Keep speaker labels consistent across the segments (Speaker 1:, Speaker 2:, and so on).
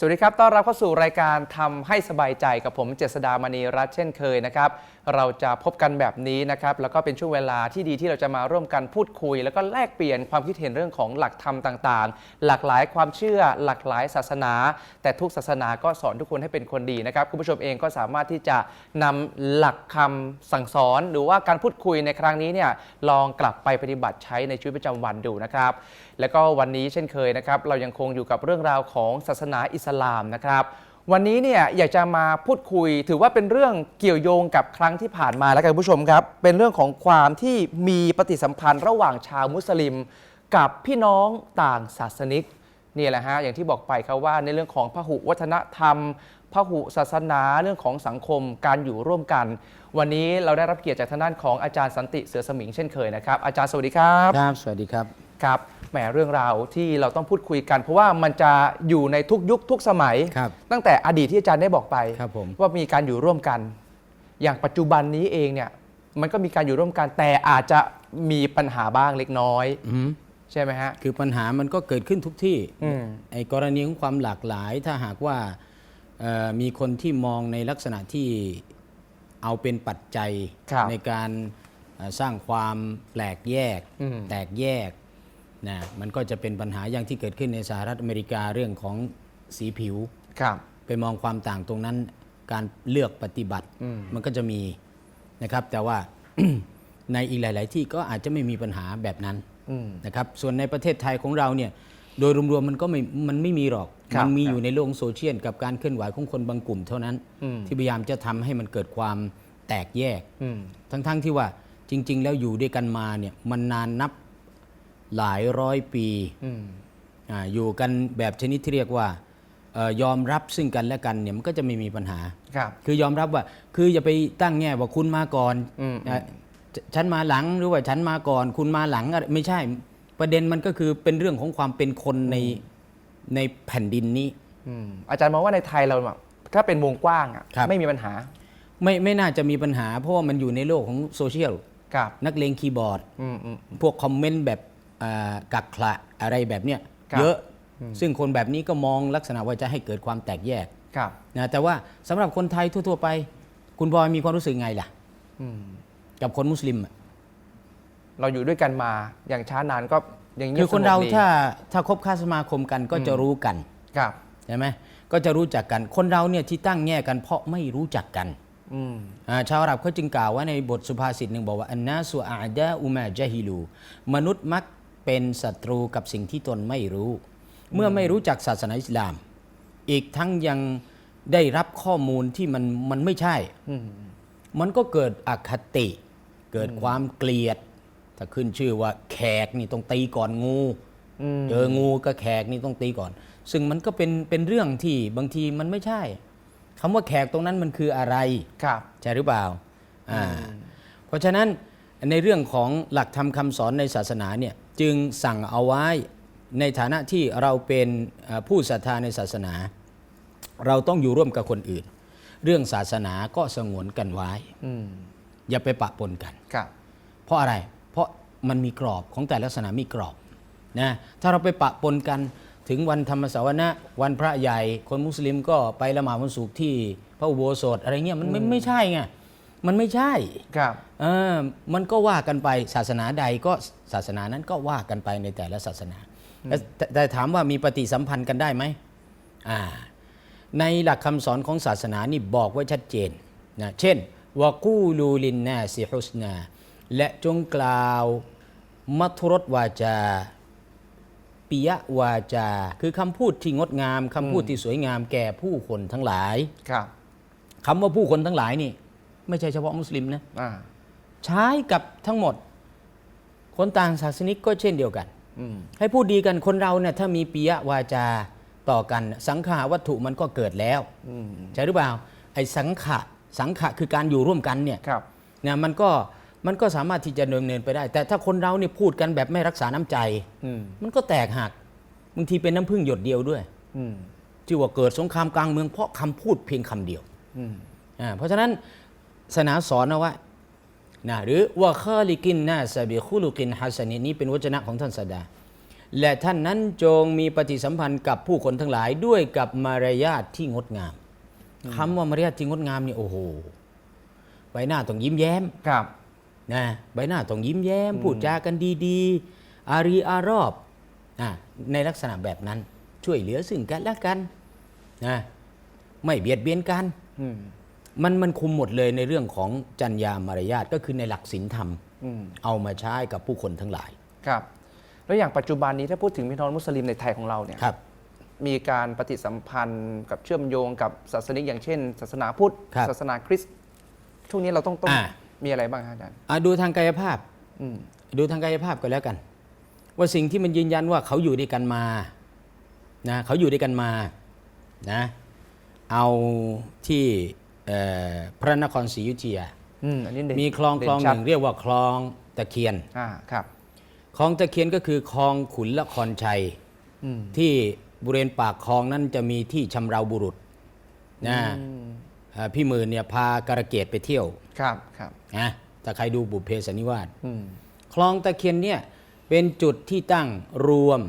Speaker 1: สวัสดีครับ ต้อนรับเข้าสู่รายการทำให้สบายใจกับผมเจษดามณีรัตน์เช่นเคยนะครับ เราจะพบกันแบบนี้นะครับแล้วก็เป็นช่วงเวลาที่ดีที่เราจะมาร่วมกันพูดคุย แล้วก็แลกเปลี่ยนความคิดเห็นเรื่องของหลักธรรมต่างๆ หลากหลายความเชื่อหลากหลายศาสนา แต่ทุกศาสนาก็สอนทุกคนให้เป็นคนดีนะครับคุณผู้ชมเองก็สามารถที่จะนำหลักคำสั่งสอน หรือว่าการพูดคุยในครั้งนี้เนี่ยลองกลับไปปฏิบัติใช้ในชีวิตประจำวันดูนะครับ แล้วก็วันนี้เช่นเคยนะครับเรายังคงอยู่กับเรื่องราวของศาสนาอิสลามนะครับ วันนี้เนี่ยอยากจะมาพูดคุย ถือว่าเป็นเรื่องเกี่ยวโยงกับครั้งที่ผ่านมาแล้วกันผู้ชมครับ เป็นเรื่องของความที่มีปฏิสัมพันธ์ระหว่างชาวมุสลิม กับพี่น้องต่างศาสนิกนี่แหละฮะอย่างที่บอกไปครับว่าในเรื่องของพหุวัฒนธรรมพหุศาสนาเรื่องของสังคมการอยู่ร่วมกัน วันนี้เราได้รับเกียรติจากทางด้านของอาจารย์สันติเสือสมิงเช่นเคยนะครับอาจารย์สวัสดีครับ
Speaker 2: ครับ สวัสดีครับ
Speaker 1: ครับแหมเรื่องราวที่เราต้องพูดคุยกัน เพราะว่ามันจะอยู่ในทุกยุคทุกสมัย
Speaker 2: ครับ
Speaker 1: ตั้งแต่อดีตที่อาจารย์ได้บอกไป
Speaker 2: ครับผม
Speaker 1: ว่ามีการอยู่ร่วมกัน อย่างปัจจุบันนี้เองเนี่ยมันก็มีการอยู่ร่วมกัน แต่อาจจะมีปัญหาบ้างเล็กน้อย
Speaker 2: อืม
Speaker 1: ใช่ไหมฮะ
Speaker 2: คือปัญหามันก็เกิดขึ้นทุกที่
Speaker 1: อืม
Speaker 2: ไอ้กรณีของความหลากหลาย ถ้าหากว่าเอ่อมีคนที่มองในลักษณะที่เอาเป็นปัจจัย
Speaker 1: ครับ
Speaker 2: ในการเอ่อสร้างความแปลกแยก
Speaker 1: อืม
Speaker 2: แตกแยก นะมันก็จะเป็นปัญหาอย่างที่เกิดขึ้นในสหรัฐอเมริกาเรื่องของสีผิว
Speaker 1: ครับ
Speaker 2: ไปมองความต่างตรงนั้นการเลือกปฏิบัติ
Speaker 1: อืม
Speaker 2: มันก็จะมีนะครับ แต่ว่า ในอีกหลาย ๆ ที่ก็อาจจะไม่มีปัญหาแบบนั้น
Speaker 1: อืม
Speaker 2: นะครับ ส่วนในประเทศไทยของเราเนี่ย โดยรวม ๆ มันก็ไม่มันไม่มีหรอก
Speaker 1: ครับ
Speaker 2: มัมี
Speaker 1: ครับ
Speaker 2: อยู่ในโลกโซเชียลกับการเคลื่อนไหวของคนบางกลุ่มเท่านั้น
Speaker 1: อืม
Speaker 2: ที่พยายามจะทำให้มันเกิดความแตกแยก
Speaker 1: อืม
Speaker 2: ทั้ง ๆ ที่ว่าจริง ๆ แล้วอยู่ด้วยกันมาเนี่ยมันนานนับ หลายร้อยปี
Speaker 1: อืม
Speaker 2: อาอยู่กันแบบชนิดที่เรียกว่าเอ่อยอมรับซึ่งกันและกันเนี่ยมันก็จะไม่มีปัญหา
Speaker 1: ครับ
Speaker 2: คือยอมรับว่า คืออย่าไปตั้งแง่ว่าคุณมาก่อน
Speaker 1: อืม
Speaker 2: อะฉฉันมาหลังหรือว่าฉันมาก่อน คุณมาหลังอะไรไม่ใช่ ประเด็นมันก็คือเป็นเรื่องของความเป็นคนในในแผ่นดินนี้
Speaker 1: อืมอาจารย์มองว่าในไทยเราแบบถ้าเป็นวงกว้างอะ
Speaker 2: ครับ
Speaker 1: ไม่มีปัญหา
Speaker 2: ไม่ไม่น่าจะมีปัญหา เพราะว่ามันอยู่ในโลกของโซเชียล
Speaker 1: ครับ
Speaker 2: นักเลงคีย์บอร์ด
Speaker 1: อืมอืม
Speaker 2: พวกคอมเมนต์แบบอ่า กักขระอะไรแบบเนี้ย
Speaker 1: ครับ
Speaker 2: เยอะ ซึ่งคนแบบนี้ก็มองลักษณะว่าจะให้เกิดความแตกแยก
Speaker 1: ครับ
Speaker 2: นะแต่ว่าสำหรับคนไทยทั่ว ๆ ไป คุณบอยมีความรู้สึกไงล่ะ
Speaker 1: อืม
Speaker 2: กับคนมุสลิมอะ
Speaker 1: เราอยู่ด้วยกันมาอย่างช้านานก็อย่างเงี้ย
Speaker 2: คือคนเรา
Speaker 1: สงบดี
Speaker 2: ถ้าถ้าคบค้าสมาคมกันก็จะรู้กัน
Speaker 1: ครับ
Speaker 2: ใช่ไหมก็จะรู้จักกันคนเราเนี่ยที่ตั้งแง่กันเพราะไม่รู้จักกัน
Speaker 1: อืม
Speaker 2: อ่าชาวอาหรับเขาจึงกล่าวว่าในบทสุภาษิตหนึ่งบอกว่าอันนาสุอาดะอุมาจาฮิลู มนุษย์มัก เป็นศัตรูกับสิ่งที่ตนไม่รู้ เมื่อไม่รู้จักศาสนาอิสลาม อีกทั้งยังได้รับข้อมูลที่มันมันไม่ใช่
Speaker 1: อืม
Speaker 2: มันก็เกิดอคติ เกิดความเกลียด ถ้าขึ้นชื่อว่าแขกนี่ต้องตีก่อนงู
Speaker 1: อืม
Speaker 2: เจองูก็แขกนี่ต้องตีก่อน ซึ่งมันก็เป็นเป็นเรื่องที่บางทีมันไม่ใช่คำว่าแขกตรงนั้นมันคืออะไร
Speaker 1: ครับ
Speaker 2: ใช่หรือเปล่าอ่า เพราะฉะนั้นในเรื่องของหลักธรรมคำสอนในศาสนาเนี่ย จึงสั่งเอาไว้ในฐานะที่เราเป็นเอ่อผู้ศรัทธาในศาสนา เราต้องอยู่ร่วมกับคนอื่น เรื่องศาสนาก็สงวนกันไว้
Speaker 1: อืม
Speaker 2: อย่าไปปะปนกัน
Speaker 1: ครับ
Speaker 2: เพราะอะไร เพราะมันมีกรอบของแต่ละศาสนามีกรอบนะถ้าเราไปปะปนกันถึงวันธรรมสวนะวันพระใหญ่ คนมุสลิมก็ไปละหมาดวันศุกร์ที่พระอุโบสถอะไรเงี้ยมันไม่ไม่ใช่ไง มันไม่ใช่
Speaker 1: ครับ
Speaker 2: เออมันก็ว่ากันไปศาสนาใดก็ศาสนานั้นก็ว่ากันไปในแต่ละศาสนาแล้วแต่แต่ถามว่ามีปฏิสัมพันธ์กันได้ไหมอ่าในหลักคำสอนของศาสนานี่บอกไว้ชัดเจนนะเช่นวากูลูลินนาซิฮุสนา และจงกล่าวมัทุรสวาจาปิยวาจา คือคำพูดที่งดงามคำพูดที่สวยงามแก่ผู้คนทั้งหลาย
Speaker 1: ครับ
Speaker 2: คำว่าผู้คนทั้งหลายนี่ ไม่ใช่เฉพาะมุสลิมนะ
Speaker 1: อ่า
Speaker 2: ใช้กับทั้งหมด คนต่างศาสนิกก็เช่นเดียวกัน
Speaker 1: อืม
Speaker 2: ให้พูดดีกันคนเราเนี่ยถ้ามีปิยวาจาต่อกัน สังขาวัตถุมันก็เกิดแล้ว
Speaker 1: อืม
Speaker 2: ใช่หรือเปล่าไอ้สังขะสังขะคือการอยู่ร่วมกันเนี่ย
Speaker 1: ครับ
Speaker 2: เนี่ยมันก็มันก็สามารถที่จะดำเนินไปได้ แต่ถ้าคนเราเนี่ยพูดกันแบบไม่รักษาน้ำใจ
Speaker 1: อืม
Speaker 2: มันก็แตกหักบางทีเป็นน้ำพึ่งหยดเดียวด้วย
Speaker 1: อืม
Speaker 2: ที่ว่าเกิดสงครามกลางเมืองเพราะคำพูดเพียงคำเดียว
Speaker 1: อืม
Speaker 2: อ่าเพราะฉะนั้น ศาสนาสอนเอาไว้นะหรือว่าข้อลิกินนาสบิคุลุกินฮัสนีนี้เป็นวจนะของท่านสดา และท่านนั้นจงมีปฏิสัมพันธ์กับผู้คนทั้งหลายด้วยกับมารยาทที่งดงามคำว่ามารยาทที่งดงามนี่โอ้โหใบหน้าต้องยิ้มแย้ม
Speaker 1: ครับ
Speaker 2: นะใบหน้าต้องยิ้มแย้ม พูดจากันดีๆ อารีอารอบอะในลักษณะแบบนั้นช่วยเหลือซึ่งกันและกันนะไม่เบียดเบียนกัน
Speaker 1: อื ม
Speaker 2: มันมันคุมหมดเลยในเรื่องของจรรยามารยาทก็คือในหลักศีลธรรม
Speaker 1: อืม
Speaker 2: เอามาใช้กับผู้คนทั้งหลาย
Speaker 1: ครับ แล้วอย่างปัจจุบันนี้ถ้าพูดถึงพี่น้องมุสลิมในไทยของเราเนี่ย
Speaker 2: ครับ
Speaker 1: มีการปฏิสัมพันธ์กับเชื่อมโยงกับศาสนิกอย่างเช่น ศาสนาพุทธ
Speaker 2: ครับ
Speaker 1: ศาสนาคริสต์ช่วงนี้เราต้องต้อง
Speaker 2: อ่า
Speaker 1: มีอะไรบ้างครับอาจารย์
Speaker 2: อะดูทางกายภาพ
Speaker 1: อืม
Speaker 2: ดูทางกายภาพก็แล้วกัน ว่าสิ่งที่มันยืนยันว่าเขาอยู่ด้วยกันมานะเขาอยู่ด้วยกันมานะเอาที่เอ่อ พระนครศรีอยุธยา
Speaker 1: อืมอันนี้เด่น
Speaker 2: มีคลอง
Speaker 1: เด่
Speaker 2: คลองห
Speaker 1: ชัด
Speaker 2: นึ่งเรียกว่าคลองตะเคียน
Speaker 1: อ่าครับ
Speaker 2: คลองตะเคียนก็คือคลองขุนละครชัย
Speaker 1: อืม
Speaker 2: ที่บริเวณปากคลองนั้นจะมีที่ชำเราบุรุษนะ
Speaker 1: อืม
Speaker 2: เอ่อพี่หมื่นเนี่ยพาการะเกดไปเที่ยว
Speaker 1: ครับครับ
Speaker 2: นะถ้าใครดูบุพเพสันนิวาส
Speaker 1: อืม
Speaker 2: คลองตะเคียนเนี่ยเป็นจุดที่ตั้งรวม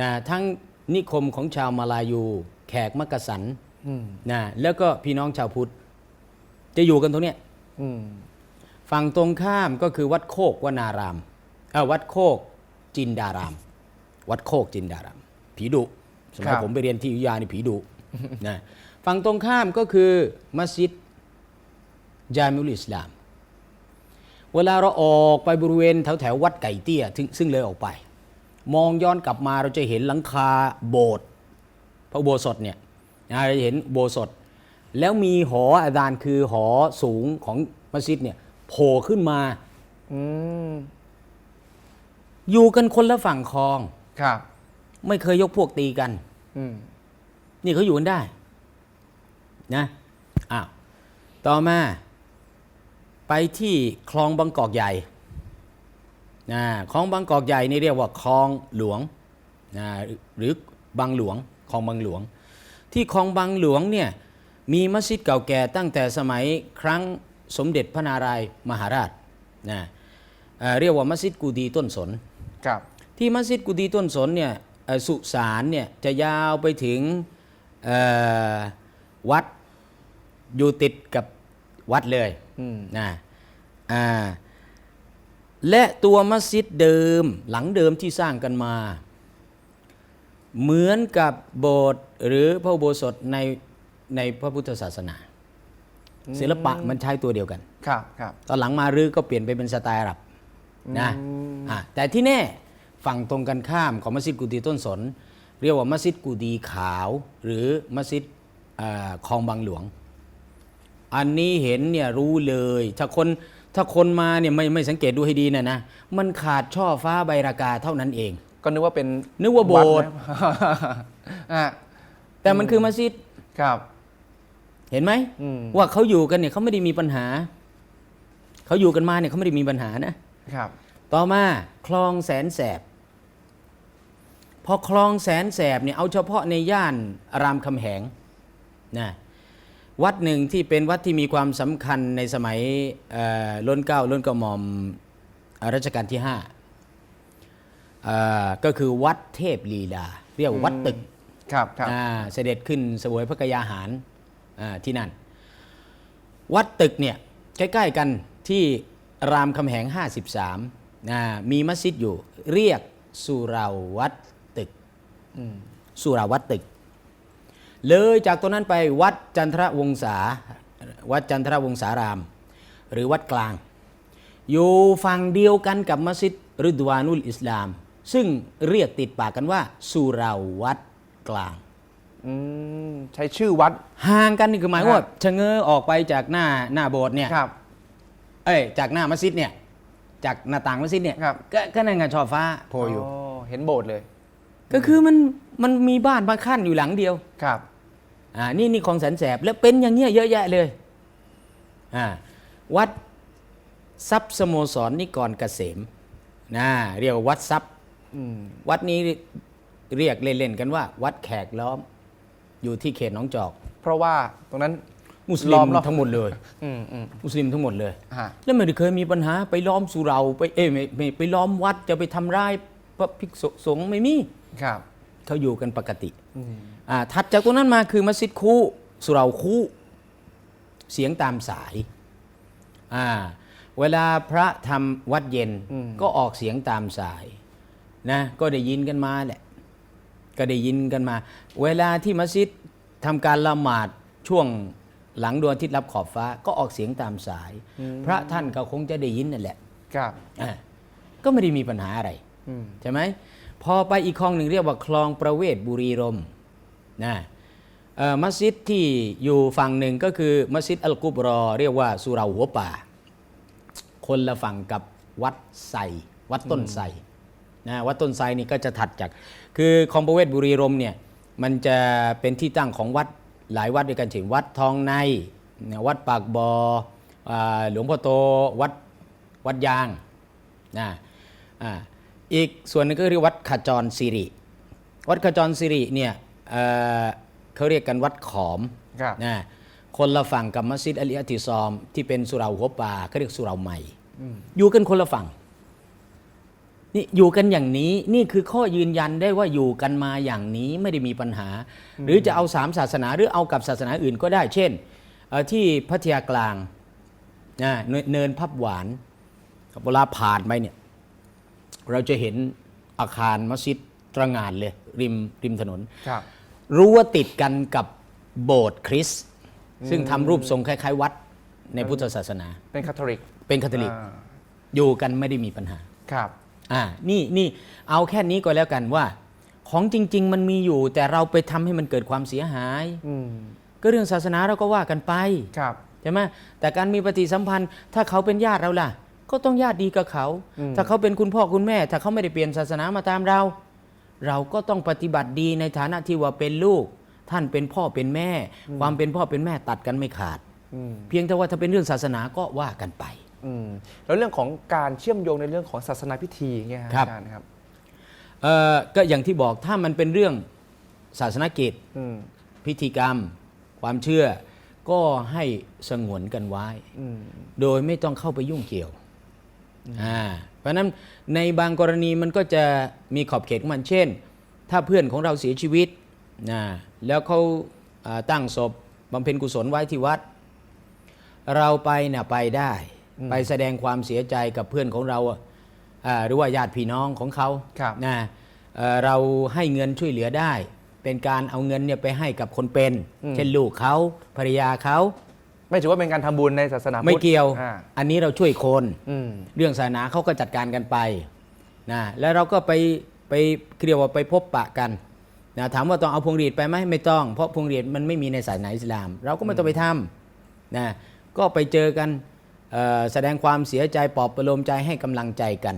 Speaker 2: นะทั้งนิคมของชาวมาลายู แขกมักกะสัน
Speaker 1: อืม
Speaker 2: นะแล้วก็พี่น้องชาวพุทธ จะอยู่กันตรงเนี้ย
Speaker 1: อืม
Speaker 2: ฝั่งตรงข้ามก็คือวัดโคกวนารามเอ่อวัดโคกจินดาราม วัดโคกจินดาราม ผีดุสมัยผมไปเรียนที่อยุธยานี่ผีดุนะฝั่งตรงข้ามก็คือมัสยิดจามิอุลอิสลาม เวลาเราออกไปบริเวณแถวแถวๆวัดไก่เตี้ยซึ่งซึ่งเลยออกไป มองย้อนกลับมาเราจะเห็นหลังคาโบสถ์พระอุโบสถเนี่ยนะเราจะเห็นอุโบสถ แล้วมีหออาดานคือหอสูงของมัสยิดเนี่ยโผล่ขึ้นมา
Speaker 1: อืม
Speaker 2: อยู่กันคนละฝั่งคลอง
Speaker 1: ครับ
Speaker 2: ไม่เคยยกพวกตีกัน
Speaker 1: อืม
Speaker 2: นี่เขาอยู่กันได้ นะอ้าวต่อมา ไปที่คลองบางกอกใหญ่นะคลองบางกอกใหญ่นี่เรียกว่าคลองหลวงนะหรือบางหลวงคลองบางหลวง ที่คลองบางหลวงเนี่ย มีมัสยิดเก่าแก่ตั้งแต่สมัยครั้งสมเด็จพระนารายณ์มหาราชนะเอ่อเรียกว่ามัสยิดกูดีต้นสน
Speaker 1: ครับ
Speaker 2: ที่มัสยิดกุดีต้นสนเนี่ยเอ่อสุสานเนี่ยจะยาวไปถึงเอ่อวัดอยู่ติดกับวัดเลย
Speaker 1: อืม
Speaker 2: นะอ่าและตัวมัสยิดเดิมหลังเดิมที่สร้างกันมา เหมือนกับโบสถ์หรือพระอุโบสถใน ในพระพุทธศาสนา ศิลปะมันใช้ตัวเดียวกัน
Speaker 1: ครับครับ
Speaker 2: ตอนหลังมารื้อก็เปลี่ยนไปเป็นสไตล์อาหรับนะ
Speaker 1: อืม
Speaker 2: อะแต่ที่แน่ฝั่งตรงกันข้ามของมัสยิดกูดีต้นสน เรียกว่ามัสยิดกูดีขาว หรือมัสยิดอ่าคลองบางหลวง อันนี้เห็นเนี่ยรู้เลย ถ้าคนถ้าคนมาเนี่ยไม่ไม่สังเกตดูให้ดีนะนะมันขาดช่อฟ้าใบรากาเท่านั้นเอง
Speaker 1: ก็นึกว่าเป็น
Speaker 2: นึกว่าโบสถ์
Speaker 1: ดนะอะ
Speaker 2: แต่มันคือมัสยิด
Speaker 1: ครับ
Speaker 2: เห็นไหม
Speaker 1: อืม
Speaker 2: ว่าเขาอยู่กันเนี่ยเขาไม่ได้มีปัญหาเขาอยู่กันมาเนี่ยเขาไม่ได้มีปัญหานะ
Speaker 1: ครับ
Speaker 2: ต่อมาคลองแสนแสบ พอคลองแสนแสบเนี่ยเอาเฉพาะในย่านรามคำแหงนะวัดหนึ่งที่เป็นวัดที่มีความสำคัญในสมัยเอ่อล้นเกล้าล้นกระหม่อมรัชกาลที่ห้าเอ่อก็คือวัดเทพลีลา เรียกว่าวัดตึก
Speaker 1: ครับครับ
Speaker 2: อ่าเสด็จขึ้นเสวยพระกยาหารอ่า ที่นั่น วัดตึกเนี่ยใกล้ๆกันที่รามคำแหง 53นะมีมัสยิดอยู่ เรียกสุราวัดตึกสุราวัดตึก เลยจากตรงนั้นไปวัดจันทรวงศาวัดจันทรวงศาราม หรือวัดกลาง อยู่ฝั่งเดียวกันกับมัสยิดริดวานุลอิสลาม ซึ่งเรียกติดปากกันว่าสุราวัดกลาง
Speaker 1: อืมใช้ชื่อวัด
Speaker 2: ห่างกันนี่คือหมาย
Speaker 1: ครับ
Speaker 2: ว่าชะเง้อออกไปจากหน้าหน้าโบสถ์เนี่ย
Speaker 1: ครับ
Speaker 2: เอ้ยจากหน้ามัสยิดเนี่ย จากหน้าต่างมัสยิดเนี่ย
Speaker 1: ครับ
Speaker 2: ก็ก็นั่นไงช่อฟ้าโผล่อยู่
Speaker 1: เห็นโบสถ์เลย
Speaker 2: ก็คือมันมันมีบ้านบางขั้นอยู่หลังเดียว
Speaker 1: ครับ
Speaker 2: อ่านี่นี่ของแสนแสบแล้วเป็นอย่างเงี้ยเยอะแยะเลยอ่าวัดทรัพย์สโมสรนิกรเกษมนะเรียกว่าวัดทรัพย์
Speaker 1: อืม
Speaker 2: วัดนี้เรียกเล่นๆกันว่า วัดแขกล้อม อยู่ที่เขตหนองจอก
Speaker 1: เพราะว่าตรงนั้น
Speaker 2: มุสลิ
Speaker 1: ล้อ
Speaker 2: ม
Speaker 1: มรอบ
Speaker 2: ทั้งหมดเลย
Speaker 1: อืมอืม
Speaker 2: มุสลิมทั้งหมดเลย
Speaker 1: ฮะ
Speaker 2: แล้วไม่ได้เคยมีปัญหาไปล้อมสุเหราไปเอ้ยไม่ไม่ไปล้อมวัดจะไปทำร้ายพระภิกษุสงฆ์ไม่มี
Speaker 1: ครับ
Speaker 2: เขาอยู่กันปกติ
Speaker 1: อืม
Speaker 2: อ่าถัดจากตรงนั้นมาคือมัสยิดคูสุเหราคูเสียงตามสายอ่าเวลาพระทำวัดเย็นก็ออกเสียงตามสายนะก็ได้ยินกันมาแหละ ก็ได้ยินกันมา เวลาที่มัสยิดทำการละหมาดช่วงหลังดวงอาทิตย์รับขอบฟ้าก็ออกเสียงตามสาย พระท่านก็คงจะได้ยินนั่นแหละ
Speaker 1: ครับ
Speaker 2: อ่าก็ไม่ได้มีปัญหาอะไร
Speaker 1: อืม
Speaker 2: ใช่ไหมพอไปอีกคลองหนึ่งเรียกว่าคลองประเวศบุรีรมย์นะเอ่อมัสยิดที่อยู่ฝั่งหนึ่งก็คือมัสยิดอัลกุบรอ เรียกว่าสุเหราหัวป่า คนละฝั่งกับวัดไซวัดต้นไทร นะวัดต้นไทรนี่ก็จะถัดจาก คือคลองประเวศบุรีรมย์เนี่ยมันจะเป็นที่ตั้งของวัดหลายวัดด้วยกันเช่นวัดทองในเนี่ยวัดปากบออ่าหลวงพ่อโตวัดวัดยางนะอ่าอีกส่วนหนึงก็เรียกวัดขจรสิริ วัดขจรสิริเนี่ยเอ่อเขาเรียกกันวัดขอม
Speaker 1: ครับ
Speaker 2: นะคนละฝั่งกับมัสยิดอัลีอัติซอม ที่เป็นสุเหราหัวป่าเขาเรียกสุเหราใหม่ อยู่กันคนละฝั่ง นี่อยู่กันอย่างนี้นี่คือข้อยืนยันได้ว่าอยู่กันมาอย่างนี้ไม่ได้มีปัญหา หรือจะเอาสามศาสนาหรือเอากับศาสนาอื่นก็ได้ เช่นเอ่อที่พัทยากลางนะเนเนินพับหวานเวลาผ่านไปเนี่ยเราจะเห็นอาคารมัสยิดตระหงานเลย ริมริมถนน
Speaker 1: ครับ
Speaker 2: รู้ว่าติดกันกับโบสถ์คริสต์ซึ่งทำรูปทรงคล้าย ๆ วัดในพุทธศาสนา
Speaker 1: เป็นคาทอลิก
Speaker 2: เป็นคาทอลิก
Speaker 1: อ่า
Speaker 2: อยู่กันไม่ได้มีปัญหา
Speaker 1: ครับ
Speaker 2: อ่านี่นี่เอาแค่นี้ก็แล้วกันว่า ของจริง ๆ มันมีอยู่ แต่เราไปทำให้มันเกิดความเสียหาย
Speaker 1: อืม
Speaker 2: ก็เรื่องศาสนาเราก็ว่ากันไป
Speaker 1: ครับ
Speaker 2: ใช่ไหมแต่การมีปฏิสัมพันธ์ ถ้าเขาเป็นญาติเราล่ะ ก็ต้องญาติดีกับเขา
Speaker 1: อืม
Speaker 2: ถ้าเขาเป็นคุณพ่อคุณแม่ ถ้าเขาไม่ได้เปลี่ยนศาสนามาตามเรา เราก็ต้องปฏิบัติดีในฐานะที่ว่าเป็นลูก ท่านเป็นพ่อเป็นแม่ ความเป็นพ่อเป็นแม่ตัดกันไม่ขาด
Speaker 1: อืม
Speaker 2: เพียงแต่ว่าถ้าเป็นเรื่องศาสนาก็ว่ากันไป
Speaker 1: อืมแล้วเรื่องของการเชื่อมโยงในเรื่องของศาสนาพิธีอย่างเงี้ยฮะ
Speaker 2: ครับ
Speaker 1: อาจารย์ครับ
Speaker 2: เอ่อก็อย่างที่บอกถ้ามันเป็นเรื่องศาสนกิจ
Speaker 1: อืม
Speaker 2: พิธีกรรม ความเชื่อ ก็ให้สงวนกันไว้
Speaker 1: อืม
Speaker 2: โดยไม่ต้องเข้าไปยุ่งเกี่ยวอ่าเพราะฉะนั้นในบางกรณีมันก็จะมีขอบเขตของมันเช่น ถ้าเพื่อนของเราเสียชีวิตนะแล้วเขาอ่าตั้งศพบำเพ็ญกุศลไว้ที่วัด เราไปนะไปได้ ไปแสดงความเสียใจกับเพื่อนของเราอะอ่าหรือว่าญาติพี่น้องของเขา
Speaker 1: ครับ
Speaker 2: นะเอ่อเราให้เงินช่วยเหลือได้ เป็นการเอาเงินเนี่ยไปให้กับคนเป็น เช่นลูกเขาภรรยาเขา
Speaker 1: ไม่ถือว่าเป็นการทำบุญในศาสนาพุทธ
Speaker 2: ไม่เกี่ยว
Speaker 1: อ่า
Speaker 2: อันนี้เราช่วยคน
Speaker 1: อืม
Speaker 2: เรื่องศาสนาเขาก็จัดการกันไปนะแล้วเราก็ไปไปเรียกว่าไปพบปะกันนะถามว่าต้องเอาพวงหรีดไปไหมไม่ต้อง เพราะพวงหรีดมันไม่มีในศาสนาอิสลาม เราก็ไม่ต้องไปทำนะก็ไปเจอกันเอ่อ แสดงความเสียใจปลอบประโลมใจให้กำลังใจกัน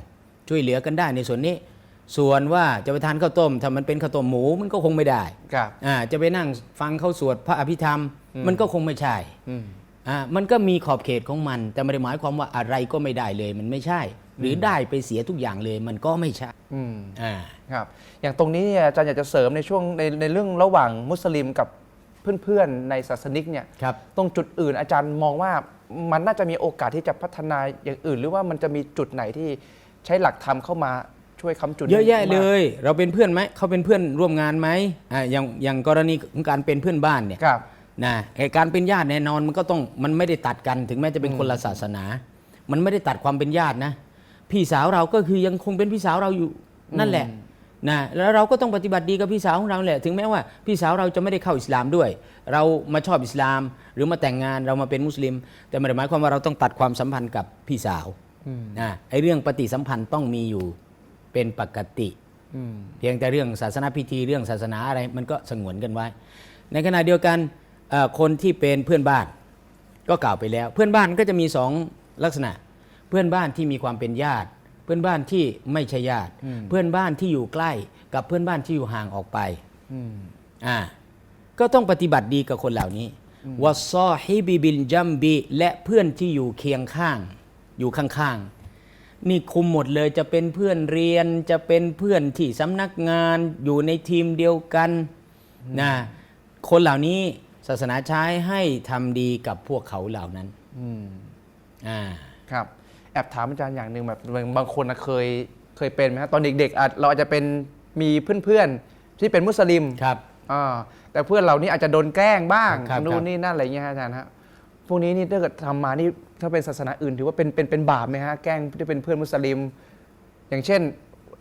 Speaker 2: ช่วยเหลือกันได้ในส่วนนี้ ส่วนว่าจะไปทานข้าวต้มถ้ามันเป็นข้าวต้มหมูมันก็คงไม่ได้
Speaker 1: ครับ
Speaker 2: อ่าจะไปนั่งฟังเขาสวดพระอภิธรรม มันก็คงไม่ใช่
Speaker 1: อืม
Speaker 2: อ่ามันก็มีขอบเขตของมัน แต่ไม่ได้หมายความว่าอะไรก็ไม่ได้เลยมันไม่ใช่ หรือได้ไปเสียทุกอย่างเลยมันก็ไม่ใช่
Speaker 1: อืม
Speaker 2: อ่า
Speaker 1: ครับ อย่างตรงนี้เนี่ยอาจารย์อยากจะเสริมในช่วงในในเรื่องระหว่างมุสลิมกับเพื่อนๆในศาสนิกเนี่ย
Speaker 2: ครับ
Speaker 1: ตรงจุดอื่นอาจารย์มองว่า มันน่าจะมีโอกาสที่จะพัฒนาอย่างอื่น หรือว่ามันจะมีจุดไหนที่ใช้หลักธรรมเข้ามาช่วยค้ำจุด
Speaker 2: เยอะแยะ
Speaker 1: นั้น
Speaker 2: เล
Speaker 1: มาก
Speaker 2: ยเราเป็นเพื่อนไหมเขาเป็นเพื่อนร่วมงานไหมอ่าอย่างอย่างกรณีของการเป็นเพื่อนบ้านเนี่ย
Speaker 1: ครับ
Speaker 2: นะไอ้การเป็นญาติแน่นอนมันก็ต้องมันไม่ได้ตัดกันถึงแม้จะเป็นคนละศาสนา มันไม่ได้ตัดความเป็นญาตินะ พี่สาวเราก็คือยังคงเป็นพี่สาวเราอยู่นั่นแหละ นะแล้วเราก็ต้องปฏิบัติดีกับพี่สาวของเราแหละถึงแม้ว่าพี่สาวเราจะไม่ได้เข้าอิสลามด้วย เรามาชอบอิสลาม หรือมาแต่งงานเรามาเป็นมุสลิม แต่ไม่ได้หมายความว่าเราต้องตัดความสัมพันธ์กับพี่สาวนะไอ้เรื่องปฏิสัมพันธ์ต้องมีอยู่เป็นปกติ
Speaker 1: อืม
Speaker 2: เพียงแต่เรื่องศาสนาพิธีเรื่องศาสนาอะไรมันก็สงวนกันไว้ ในขณะเดียวกันเอ่อคนที่เป็นเพื่อนบ้าน ก็กล่าวไปแล้ว เพื่อนบ้านก็จะมีสองลักษณะ เพื่อนบ้านที่มีความเป็นญาติเพื่อนบ้านที่ไม่ใช่ญาติ เพื่อนบ้านที่อยู่ใกล้กับเพื่อนบ้านที่อยู่ห่างออกไป
Speaker 1: อืม
Speaker 2: อ่าก็ต้องปฏิบัติดีกับคนเหล่านี้วะซอฮิบิบิลจัมบีและเพื่อนที่อยู่เคียงข้าง อยู่ข้างๆ นี่คุมหมดเลยจะเป็นเพื่อนเรียนจะเป็นเพื่อนที่สำนักงานอยู่ในทีมเดียวกันนะคนเหล่านี้ศาสนาใช้ให้ทำดีกับพวกเขาเหล่านั้น
Speaker 1: อืม
Speaker 2: อ่า
Speaker 1: ครับ แอบถามอาจารย์อย่างหนึ่งแบบบางบางคนนะเคยเคยเป็นไหมฮะตอนเด็กๆอาจเราอาจจะเป็นมีเพื่อนๆที่เป็นมุสลิม
Speaker 2: ครับ
Speaker 1: อ่าแต่เพื่อนเรานี่อาจจะโดนแกล้งบ้าง
Speaker 2: ครับ
Speaker 1: นู่
Speaker 2: ครั
Speaker 1: น
Speaker 2: บ
Speaker 1: นี่นั่นอะไรเงี้ยฮะอาจารย์ฮะพวกนี้นี่ถ้าเกิดทำมานี่ถ้าเป็นศาสนาอื่นถือว่าเป็นเป็นเป็นบาปไหมฮะแกล้งที่เป็นเพื่อนมุสลิม อย่างเช่น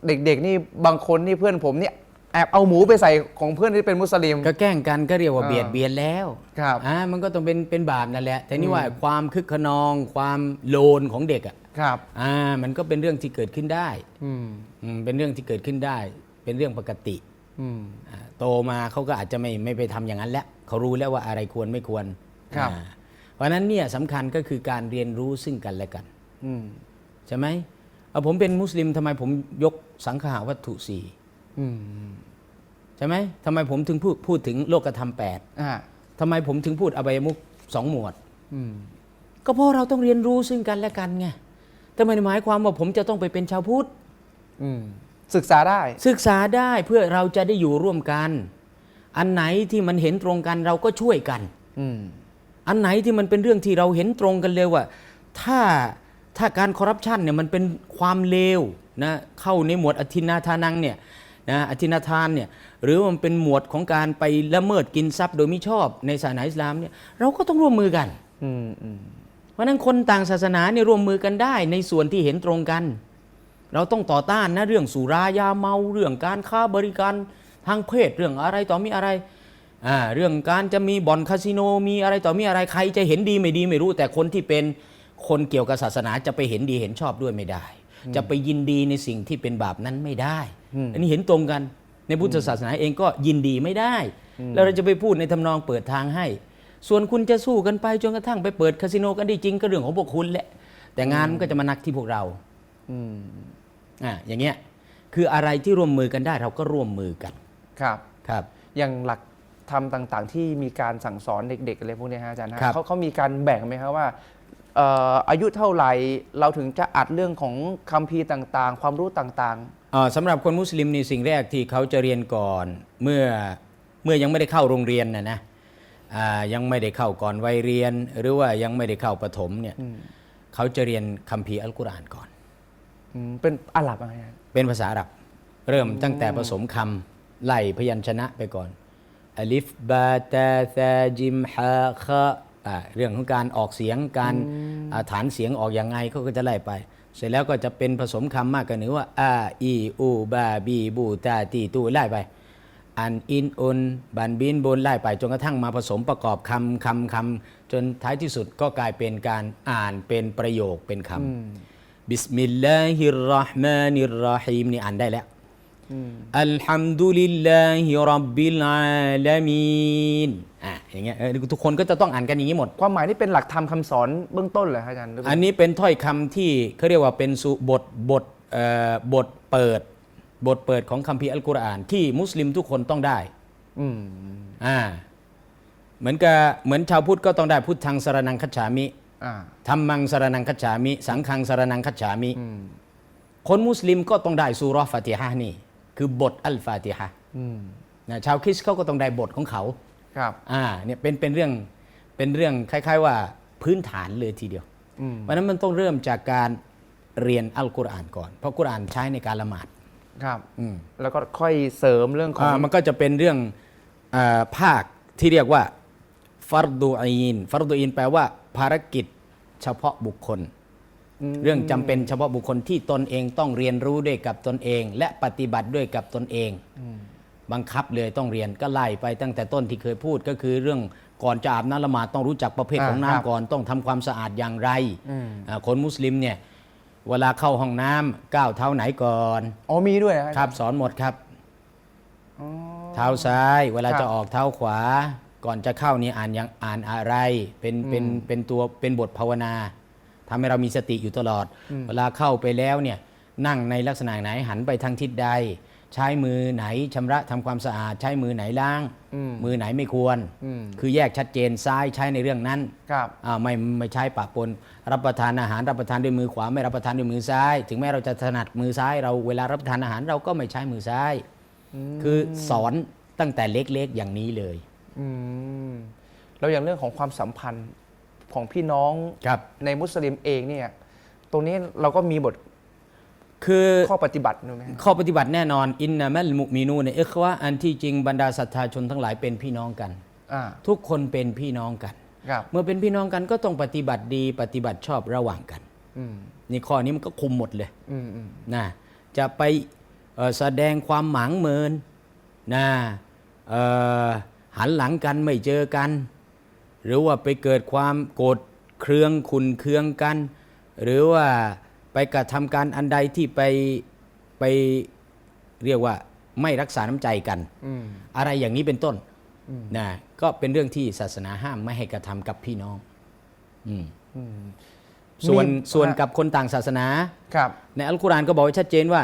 Speaker 1: เด็กๆนี่บางคนนี่เพื่อนผมเนี่ย แอบเอาหมูไปใส่ของเพื่อนที่เป็นมุสลิม
Speaker 2: ก็แกล้งกันก็เรียกว่า
Speaker 1: อ่า
Speaker 2: เบียดเบียนแล้ว
Speaker 1: ครับ
Speaker 2: อ่ามันก็ต้องเป็นเป็นบาปนั่นแหละ แต่นี่ว่าความคึกขนอง ความโลนของเด็กอะ
Speaker 1: ครับ
Speaker 2: อ่ามันก็เป็นเรื่องที่เกิดขึ้นได้
Speaker 1: อืม
Speaker 2: อืมเป็นเรื่องที่เกิดขึ้นได้ เป็นเรื่องปกติ
Speaker 1: อืม
Speaker 2: อ่าโตมาเขาก็อาจจะไม่ไม่ไปทำอย่างนั้นแล้วเขารู้แล้วว่าอะไรควรไม่ควร
Speaker 1: ครับ
Speaker 2: อ่าเพราะฉะนั้นเนี่ยสำคัญก็คือการเรียนรู้ซึ่งกันและกัน
Speaker 1: อืม
Speaker 2: ใช่ไหมเอาผมเป็นมุสลิมทำไมผมยกสังขาวัตถุสี่
Speaker 1: อืม
Speaker 2: ใช่ไหมทำไมผมถึงพูดพูดถึงโลกธรรมแปด
Speaker 1: อ่า
Speaker 2: ทำไมผมถึงพูดอบายมุขสองหมวด
Speaker 1: อืม
Speaker 2: ก็เพราะเราต้องเรียนรู้ซึ่งกันและกันไง แต่ไม่ได้หมายความว่าผมจะต้องไปเป็นชาวพุทธ
Speaker 1: อืมศึกษาได้
Speaker 2: ศึกษาได้เพื่อเราจะได้อยู่ร่วมกัน อันไหนที่มันเห็นตรงกันเราก็ช่วยกัน
Speaker 1: อืม
Speaker 2: อันไหนที่มันเป็นเรื่องที่เราเห็นตรงกันเลยว่า ถ้าถ้าการคอร์รัปชันเนี่ยมันเป็นความเลวนะเข้าในหมวดอธินาทานังเนี่ย นะอธินาทานเนี่ยหรือว่ามันเป็นหมวดของการไปละเมิดกินทรัพย์โดยมิชอบในศาสนาอิสลามเนี่ยเราก็ต้องร่วมมือกัน
Speaker 1: อืมอืม
Speaker 2: เพราะฉะนั้นคนต่างศาสนาเนี่ยร่วมมือกันได้ในส่วนที่เห็นตรงกัน เราต้องต่อต้านนะเรื่องสุรายาเมาเรื่องการค้าบริการทางเพศเรื่องอะไรต่อมีอะไรอ่าเรื่องการจะมีบ่อนคาสิโนมีอะไรต่อมีอะไรใครจะเห็นดีไม่ดีไม่รู้ แต่คนที่เป็นคนเกี่ยวกับศาสนาจะไปเห็นดีเห็นชอบด้วยไม่ได้ จะไปยินดีในสิ่งที่เป็นบาปนั้นไม่ได้ อันนี้เห็นตรงกันในพุทธศาสนาเองก็ยินดีไม่ได้ แล้วเราจะไปพูดในทำนองเปิดทางให้ ส่วนคุณจะสู้กันไปจนกระทั่งไปเปิดคาสิโนกันได้จริงก็เรื่องของพวกคุณแหละ แต่งานมันก็จะมานักที่พวกเรา
Speaker 1: อืม
Speaker 2: อ่าอย่างเงี้ยคืออะไรที่ร่วมมือกันได้เราก็ร่วมมือกัน
Speaker 1: ครับ
Speaker 2: ครับ
Speaker 1: อย่างหลักธรรมต่าง ๆ ที่มีการสั่งสอนเด็ก ๆ อะไรพวกเนี้ยฮะอาจารย์ฮะ
Speaker 2: ครับ
Speaker 1: เขาเขามีการแบ่งไหมครับว่าเอ่ออายุเท่าไหร่เราถึงจะอัดเรื่องของคัมภีร์ต่างๆ ความรู้ต่าง
Speaker 2: อ่าสำหรับคนมุสลิมนี่สิ่งแรกที่เขาจะเรียนก่อนเมื่อเมื่อยังไม่ได้เข้าโรงเรียนนะนะอ่ายังไม่ได้เข้าก่อนวัยเรียน หรือว่ายังไม่ได้เข้าประถมเนี่ยเขาจะเรียนคัมภีร์อัลกุรอานก่อน
Speaker 1: ๆอืมเป็นอาหรับอะไรฮะ
Speaker 2: เป็นภาษาอาหรับ เริ่มตั้งแต่ผสมคำไล่พยัญชนะไปก่อนอลิฟบาตาซาจิมฮาคะอ่า เรื่องของการออกเสียงการอ่าฐานเสียงออกอย่างไงเขาก็จะไล่ไป เสร็จแล้วก็จะเป็นผสมคำมากกว่าหรือว่าอาอีอูบาบีบูตาตีตูไล่ไปอันอินอุนบันบินบนไล่ไปจนกระทั่งมาผสมประกอบคำคำคำจนท้ายที่สุดก็กลายเป็นการอ่านเป็นประโยคเป็นคำบิสมิลลาฮิรเราะห์มานิรเราะฮีมนี่อ่านได้แล้วอัลฮัมดุลิลลาฮิรับบิลอาลามีน อะอย่างเงี้ยเออทุกคนก็จะต้องอ่านกันอย่างนี้หมด
Speaker 1: ความหมายนี่เป็นหลักธรรมคำสอนเบื้องต้นเลยครับอาจารย์หรือเป
Speaker 2: อั
Speaker 1: ล่าน
Speaker 2: นี้เป็นถ้อยคำที่เขาเรียกว่าเป็นสุบทบทเอ่อบทเปิด บทเปิดของคัมภีร์อัลกุรอาน ที่มุสลิมทุกคนต้องได้
Speaker 1: อืม
Speaker 2: อ่าเหมือนกับเหมือนชาวพุทธก็ต้องได้พุทธังสรนังคัจฉามิ
Speaker 1: อ่า
Speaker 2: ธรรมังสรนังคัจฉามิ สังฆังสรนังคัจฉามิ
Speaker 1: อืม
Speaker 2: คนมุสลิมก็ต้องได้ซูเราะห์ฟาติฮะห์นี่ คือบทอัลฟาติฮะห์
Speaker 1: อืม
Speaker 2: นะชาวคริสต์เขาก็ต้องได้บทของเขา
Speaker 1: ครับ
Speaker 2: อ่าเนี่ยเป็นเป็นเรื่องเป็นเรื่องคล้าย ๆ ว่าพื้นฐานเลยทีเดียว
Speaker 1: อืม
Speaker 2: เพราะฉะนั้นมันต้องเริ่มจากการเรียนอัลกุรอานก่อน เพราะกุรอานใช้ในการละหมาด
Speaker 1: ครับ
Speaker 2: อืม
Speaker 1: แล้วก็ค่อยเสริมเรื่องของ
Speaker 2: อ่ามันก็จะเป็นเรื่องอาภาคที่เรียกว่าฟารดูอีนฟารดูอีนแปลว่า ภารกิจเฉพาะบุคคล
Speaker 1: อืม
Speaker 2: เรื่องจำเป็นเฉพาะบุคคลที่ตนเองต้องเรียนรู้ด้วยกับตนเอง และปฏิบัติด้วยกับตนเอง บังคับเลยต้องเรียนก็ไล่ไปตั้งแต่ต้นที่เคยพูดก็คือเรื่องก่อนจะอาบน้ำละหมาดต้องรู้จักประเภท
Speaker 1: อ่า
Speaker 2: ของ
Speaker 1: ครับ
Speaker 2: น้ำก่อนต้องทำความสะอาดอย่างไร
Speaker 1: อืม
Speaker 2: อ่าคนมุสลิมเนี่ยเวลาเข้าห้องน้ำก้าวเท้าไหนก่อน
Speaker 1: อ๋อมีด้วยนะ
Speaker 2: ครับ สอนหมดครับ
Speaker 1: อ๋อ
Speaker 2: เท้าซ้าย เวลา
Speaker 1: ครับ
Speaker 2: จะออกเท้าขวา ก่อนจะเข้านี่อ่านยังอ่านอะไร เป็นเป็นเป็นตัวเป็นบทภาวนาทำให้เรามีสติอยู่ตลอด เวลาเข้าไปแล้วเนี่ยนั่งในลักษณะไหนหันไปทางทิศใด ใช้มือไหนชำระทำความสะอาด ใช้มือไหนล้าง
Speaker 1: อืม
Speaker 2: มือไหนไม่ควร
Speaker 1: อืม
Speaker 2: คือแยกชัดเจนซ้ายใช้ในเรื่องนั้น
Speaker 1: ครับ
Speaker 2: อ่าไม่ไม่ใช้ปะปนรับประทานอาหารรับประทานด้วยมือขวาไม่รับประทานด้วยมือซ้าย ถึงแม้เราจะถนัดมือซ้ายเราเวลารับประทานอาหารเราก็ไม่ใช้มือซ้าย คือสอนตั้งแต่เล็กๆอย่างนี้เลย
Speaker 1: อืมแล้วอย่างเรื่องของความสัมพันธ์ของพี่น้อง
Speaker 2: ครับ
Speaker 1: ในมุสลิมเองเนี่ยตรงนี้เราก็มีบท
Speaker 2: คือ
Speaker 1: ข้อปฏิบัติถูกไหมฮะ
Speaker 2: ข้อปฏิบัติแน่นอนอินนามัลมุมินูเนี่ยเอควะอันที่จริงบรรดาศรัทธาชนทั้งหลายเป็นพี่น้องกัน
Speaker 1: อ่า
Speaker 2: ทุกคนเป็นพี่น้องกัน
Speaker 1: ครับ
Speaker 2: เมื่อเป็นพี่น้องกันก็ต้องปฏิบัติดีปฏิบัติชอบระหว่างกัน
Speaker 1: อืม
Speaker 2: นี่ข้อนี้มันก็คุมหมดเลย
Speaker 1: อืมอืม
Speaker 2: นะจะไปเอ่อแสดงความหมางเมินนะเอ่อหันหลังกันไม่เจอกัน หรือว่าไปเกิดความโกรธเครืองขุนเคืองกัน หรือว่า ไปกระทำการอันใดที่ไปไปเรียกว่าไม่รักษาน้ำใจกัน
Speaker 1: อืม
Speaker 2: อะไรอย่างนี้เป็นต้นนะก็เป็นเรื่องที่ศาสนาห้ามไม่ให้กระทำกับพี่น้องอืม
Speaker 1: อืม
Speaker 2: ส่วน
Speaker 1: มี
Speaker 2: ส่วน
Speaker 1: อะ
Speaker 2: กับคนต่างศาสนา
Speaker 1: ครับ
Speaker 2: ในอัลกุรอานก็บอกไว้ชัดเจนว่า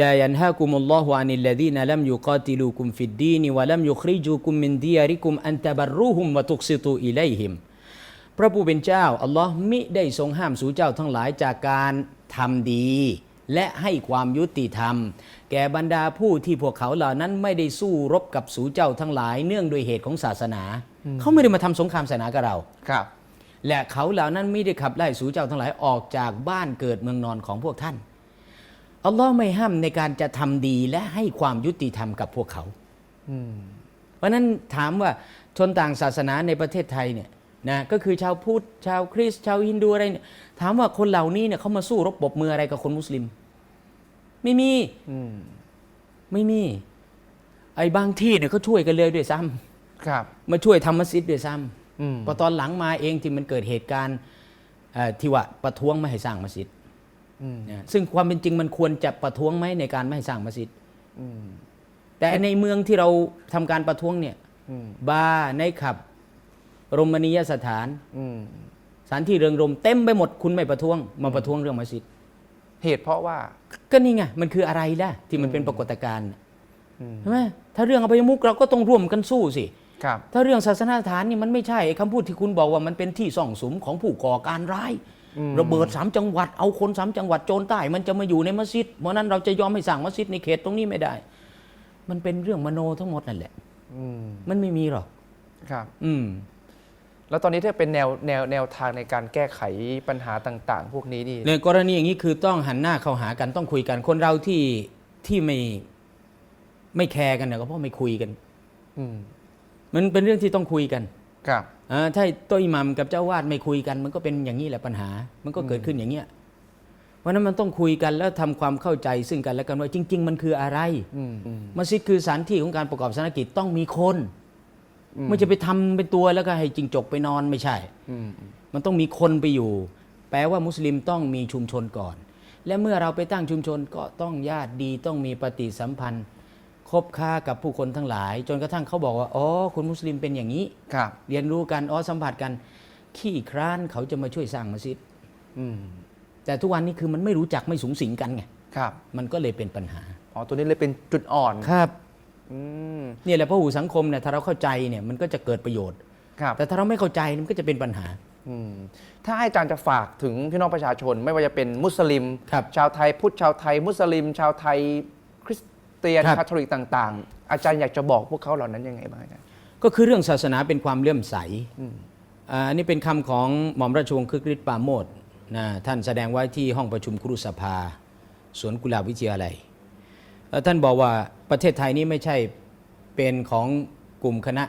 Speaker 2: ลายันฮากุมุลลอฮุอานิลลดีนลัมยุกาติลูกุมฟิดดีนวะลัมยุคริจูกุมมินดียริกุมอันตะบรรูฮุมวะตุกซิตูอิไลฮิมพระผู้เป็นเจ้าอัลลอฮ์มิได้ทรงห้ามสู่เจ้าทั้งหลายจากการ ทำดี และให้ความยุติธรรม แก่บรรดาผู้ที่พวกเขาเหล่านั้นไม่ได้สู้รบกับสู่เจ้าทั้งหลาย เนื่องโดวยเหตุของศาสนา เขาไม่ได้มาทำสงครามศาสนากับเรา
Speaker 1: ครับ
Speaker 2: และเขาเหล่านั้นไม่ได้ขับไล่สู่เจ้าทั้งหลายออกจากบ้านเกิดเมืองนอนของพวกท่านอัลลอฮ์ไม่ห้ามในการจะทำดีและให้ความยุติธรรมกับพวกเขา
Speaker 1: อืม
Speaker 2: เพราะฉะนั้นถามว่าชนต่างศาสนาในประเทศไทยเนี่ย นะก็คือชาวพุทธชาวคริสต์ชาวฮินดูอะไรเนี่ยถามว่าคนเหล่านี้เนี่ยเขามาสู้รบปรบมืออะไรกับคนมุสลิม ไม่มี
Speaker 1: อืม
Speaker 2: ไม่มี ไอ้บางที่เนี่ยเขาช่วยกันเลยด้วยซ้ำ
Speaker 1: ครับ
Speaker 2: มาช่วยทำมัสยิดด้วยซ้ำ
Speaker 1: อืม
Speaker 2: พอตอนหลังมาเองที่มันเกิดเหตุการณ์เอ่อที่ว่าประท้วงไม่ให้สร้างมัสยิด
Speaker 1: อืม
Speaker 2: นะซึ่งความเป็นจริงมันควรจะประท้วงไหมในการไม่ให้สร้างมัสยิด
Speaker 1: อืม
Speaker 2: แต่ในเมืองที่เราทำการประท้วงเนี่ย
Speaker 1: อืม
Speaker 2: บาร์ในท์คลับ รมณียสถาน
Speaker 1: อืม
Speaker 2: สถานที่เริงรมย์เต็มไปหมดคุณไม่ประท้วง มาประท้วงเรื่องมัสยิด
Speaker 1: เหตุเพราะว่า
Speaker 2: ก็นี่ไงมันคืออะไรล่ะ ที่มันเป็นปรากฏการณ์
Speaker 1: อืม
Speaker 2: ใช่ไหมถ้าเรื่องอบายมุกเราก็ต้องร่วมกันสู้สิ
Speaker 1: ครับ
Speaker 2: ถ้าเรื่องศาสนาสถานนี่มันไม่ใช่ไอ้คำพูดที่คุณบอกว่ามันเป็นที่ส่องสุมของผู้ก่อการร้าย
Speaker 1: อืม
Speaker 2: ระเบิดสามจังหวัดเอาคนสามจังหวัดโจรใต้มันจะมาอยู่ในมัสยิดเพราะนั้นเราจะยอมให้สร้างมัสยิดในเขตตรงนี้ไม่ได้ มันเป็นเรื่องมโนทั้งหมดนั่นแหละ
Speaker 1: อืม
Speaker 2: มันไม่มีหรอก
Speaker 1: ครับ
Speaker 2: อืม
Speaker 1: แล้วตอนนี้ถ้าเป็นแนวแนวแนวทางในการแก้ไขปัญหาต่าง ๆ พวกนี้นี่
Speaker 2: ในกรณีอย่างนี้คือต้องหันหน้าเข้าหากันต้องคุยกันคนเราที่ที่ไม่ไม่แคร์กันเนี่ยก็เพราะไม่คุยกัน
Speaker 1: อืม
Speaker 2: มันเป็นเรื่องที่ต้องคุยกัน
Speaker 1: ครับ
Speaker 2: อ่าถ้าตัวอิหมัมกับเจ้าวาดไม่คุยกัน มันก็เป็นอย่างนี้แหละปัญหา มันก็เกิดขึ้นอย่างเงี้ยเพราะฉะนั้นมันต้องคุยกันแล้วทำความเข้าใจซึ่งกันและกันว่าจริง ๆ มันคืออะไร
Speaker 1: อืมอืม
Speaker 2: มัสยิดคือสถานที่ของการประกอบศาสนกิจต้องมีคน
Speaker 1: อืม
Speaker 2: ไม่จะไปทำเป็นตัวแล้วก็ให้จิงจกไปนอนไม่ใช่
Speaker 1: อืม
Speaker 2: มันต้องมีคนไปอยู่ แปลว่ามุสลิมต้องมีชุมชนก่อน และเมื่อเราไปตั้งชุมชนก็ต้องญาติดีต้องมีปฏิสัมพันธ์ คบค้ากับผู้คนทั้งหลาย จนกระทั่งเขาบอกว่าอ๋อคุณมุสลิมเป็นอย่างนี้
Speaker 1: ครับ
Speaker 2: เรียนรู้กันอ๋อสัมผัสกัน ขี้คร้านเขาจะมาช่วยสร้างมัสยิด
Speaker 1: อืม
Speaker 2: แต่ทุกวันนี้คือมันไม่รู้จักไม่สูงสิงกันไง
Speaker 1: ครับ
Speaker 2: มันก็เลยเป็นปัญหา
Speaker 1: อ๋อตัวนี้เลยเป็นจุดอ่อน
Speaker 2: ครับ
Speaker 1: อืม
Speaker 2: นี่แหละพหูสังคมเนี่ยถ้าเราเข้าใจเนี่ยมันก็จะเกิดประโยชน์
Speaker 1: ครับ
Speaker 2: แต่ถ้าเราไม่เข้าใจมันก็จะเป็นปัญหา
Speaker 1: อืมถ้าให้อาจารย์จะฝากถึงพี่น้องประชาชน ไม่ว่าจะเป็นมุสลิม
Speaker 2: ครับ
Speaker 1: ชาวไทยพุทธชาวไทย มุสลิม ชาวไทย คริสเตียน
Speaker 2: ครับ
Speaker 1: คาทอลิกต่าง ๆ อาจารย์อยากจะบอกพวกเขาเหล่านั้นยังไงบ้างอาจารย์
Speaker 2: ก็คือเรื่องศาสนาเป็นความเลื่อมใส
Speaker 1: อืม
Speaker 2: อาอันนี้เป็นคำของหม่อมราชวงศ์คึกฤทธิ์ปราโมทนะท่านแสดงไว้ที่ห้องประชุมครุสภา สวนกุหลาบวิทยาลัยเอ่อ ท่านบอกว่าประเทศไทยนี้ไม่ใช่เป็นของกลุ่มคณะ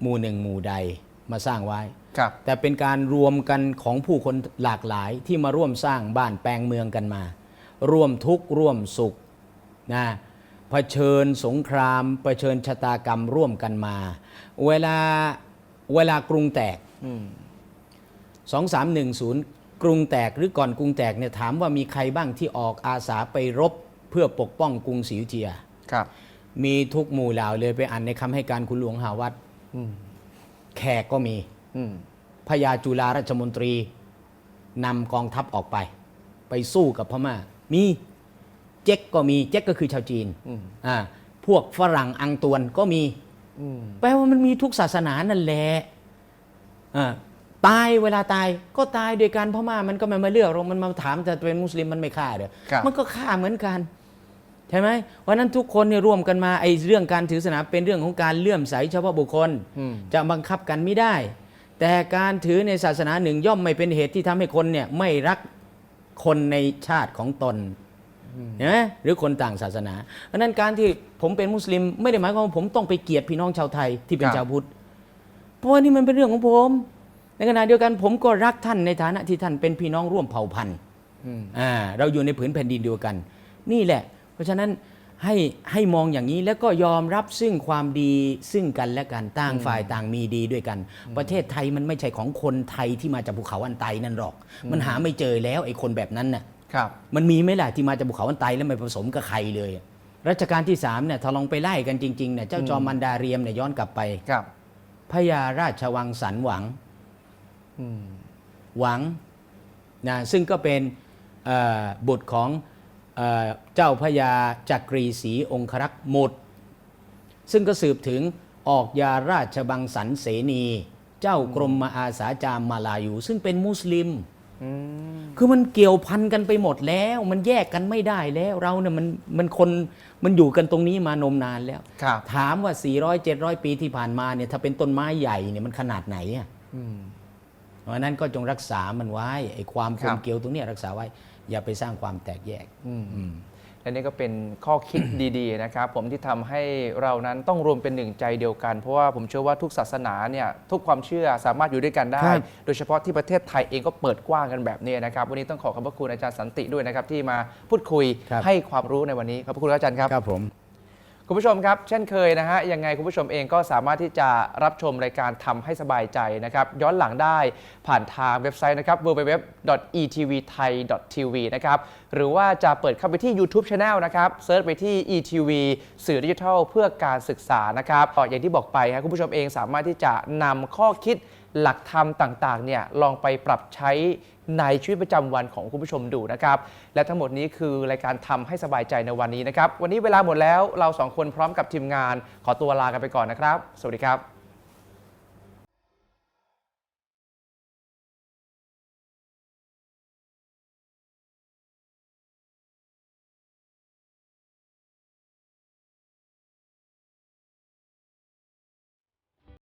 Speaker 2: หมู่หนึ่งหมู่ใดมาสร้างไว้
Speaker 1: ครับ
Speaker 2: แต่เป็นการรวมกันของผู้คนหลากหลายที่มาร่วมสร้างบ้านแปลงเมืองกันมา ร่วมทุกข์ร่วมสุขนะเผชิญสงครามเผชิญชะตากรรมร่วมกันมา เวลาเวลากรุงแตก
Speaker 1: อืม
Speaker 2: 2310กรุงแตกหรือก่อนกรุงแตกเนี่ยถามว่ามีใครบ้างที่ออกอาสาไปรบเพื่อปกป้องกรุงศรีอยุธยา
Speaker 1: ครับ
Speaker 2: มีทุกหมู่เหล่าเลยไปอ่านในคำให้การคุณหลวงหาวัด
Speaker 1: อืม
Speaker 2: แขกก็มี
Speaker 1: อืม
Speaker 2: พญาจุฬาราชมนตรีนำกองทัพออกไป ไปสู้กับพม่า มีเจ๊กก็มีเจ๊กก็คือชาวจีน
Speaker 1: อืม
Speaker 2: อ่าพวกฝรั่งอังตวนก็มี
Speaker 1: อืม
Speaker 2: แปลว่ามันมีทุกศาสนานั่นแหละอ่าตายเวลาตายก็ตายโดยการพม่ามันก็ไม่มาเลือกหรอกมันมาถามแต่เป็นมุสลิมมันไม่ฆ่าเด้อ
Speaker 1: ครับ
Speaker 2: มันก็ฆ่าเหมือนกัน ใช่ไหมวันนั้นทุกคนเนี่ยร่วมกันมาไอ้เรื่องการถือศาสนาเป็นเรื่องของการเลื่อมใสเฉพาะบุคคล
Speaker 1: อืม
Speaker 2: จะบังคับกันไม่ได้ แต่การถือในศาสนาหนึ่งย่อมไม่เป็นเหตุที่ทำให้คนเนี่ยไม่รักคนในชาติของตนเห็นไหมหรือคนต่างศาสนาเพราะฉะนั้นการที่ผมเป็นมุสลิม ไม่ได้หมายความว่าผมต้องไปเกลียดพี่น้องชาวไทยที่เป็น
Speaker 1: ครับ
Speaker 2: ชาวพุทธเพราะว่านี่มันเป็นเรื่องของผม ในขณะเดียวกันผมก็รักท่านในฐานะที่ท่านเป็นพี่น้องร่วมเผ่าพันธุ์
Speaker 1: อืม
Speaker 2: อ่าเราอยู่ในผืนแผ่นดินเดียวกัน นี่แหละ เพราะฉะนั้นให้ให้มองอย่างนี้แล้วก็ยอมรับซึ่งความดีซึ่งกันและกันต่างฝ่ายต่างมีดีด้วยกัน ประเทศไทยมันไม่ใช่ของคนไทยที่มาจากภูเขาอันไตนั่นหรอก มันหาไม่เจอแล้วไอ้คนแบบนั้นน่ะ
Speaker 1: ครับ
Speaker 2: มันมีไหมล่ะที่มาจากภูเขาอันไตแล้วไม่ผสมกับใครเลยรัชกาลที่สามเนี่ยถ้าลองไปไล่กันจริงๆเนี่ยเจ้าจอมมันดาเรียมเนี่ยย้อนกลับไป
Speaker 1: ครับ
Speaker 2: พญาราชวังสันหวัง
Speaker 1: อืม
Speaker 2: หวังนะซึ่งก็เป็นเอ่อบุตรของ เอ่อเจ้าพระยาจักรีศรีองครักษ์หมด ซึ่งก็สืบถึงออกยาราชบังสันเสนี เจ้ากรมมาอาสาจามมาลายู ซึ่งเป็นมุสลิม
Speaker 1: อืม
Speaker 2: คือมันเกี่ยวพันกันไปหมดแล้ว มันแยกกันไม่ได้แล้วเราเนี่ยมันมันคนมันอยู่กันตรงนี้มานมนานแล้ว
Speaker 1: ครับ
Speaker 2: ถามว่า 400 700 ปีที่ผ่านมาเนี่ยถ้าเป็นต้นไม้ใหญ่เนี่ยมันขนาดไหนอะ
Speaker 1: อืม
Speaker 2: เพราะฉะนั้นก็จงรักษามันไว้ไอ้ความก
Speaker 1: ครั
Speaker 2: ล
Speaker 1: บ
Speaker 2: มเกลียวตรงเนี้ยรักษาไว้ อย่าไปสร้างความแตกแยก
Speaker 1: อืม
Speaker 2: อืม
Speaker 1: และนี่ก็เป็นข้อคิดดีๆนะครับ ผมที่ทำให้เรานั้นต้องรวมเป็นหนึ่งใจเดียวกัน เพราะว่าผมเชื่อว่าทุกศาสนาเนี่ยทุกความเชื่อสามารถอยู่ด้วยกันได้
Speaker 2: ครับ
Speaker 1: โดยเฉพาะที่ประเทศไทยเองก็เปิดกว้างกันแบบนี้นะครับ วันนี้ต้องขอขอบพระคุณอาจารย์สันติด้วยนะครับที่มาพูดคุย
Speaker 2: ครับ
Speaker 1: ให้ความรู้ในวันนี้ขอบพระคุณครับอาจารย์ครับ
Speaker 2: ครับผม
Speaker 1: คุณผู้ชมครับ เช่นเคยนะฮะยังไงคุณผู้ชมเองก็สามารถที่จะรับชมรายการทำให้สบายใจนะครับย้อนหลังได้ผ่านทางเว็บไซต์นะครับ www.etvthai.tv นะครับหรือว่าจะเปิดเข้าไปที่ YouTube Channel นะครับเซิร์ชไปที่ ETV สื่อดิจิทัลเพื่อการศึกษานะครับก็อย่างที่บอกไปครับคุณผู้ชมเองสามารถที่จะนำข้อคิดหลักธรรมต่างๆเนี่ยลองไปปรับใช้ ในชีวิตประจำวันของคุณผู้ชมดูนะครับ และทั้งหมดนี้คือรายการทำให้สบายใจในวันนี้นะครับ วันนี้เวลาหมดแล้วเราสองคนพร้อมกับทีมงาน ขอตัวลากันไปก่อนนะครับ สวัสดีครับ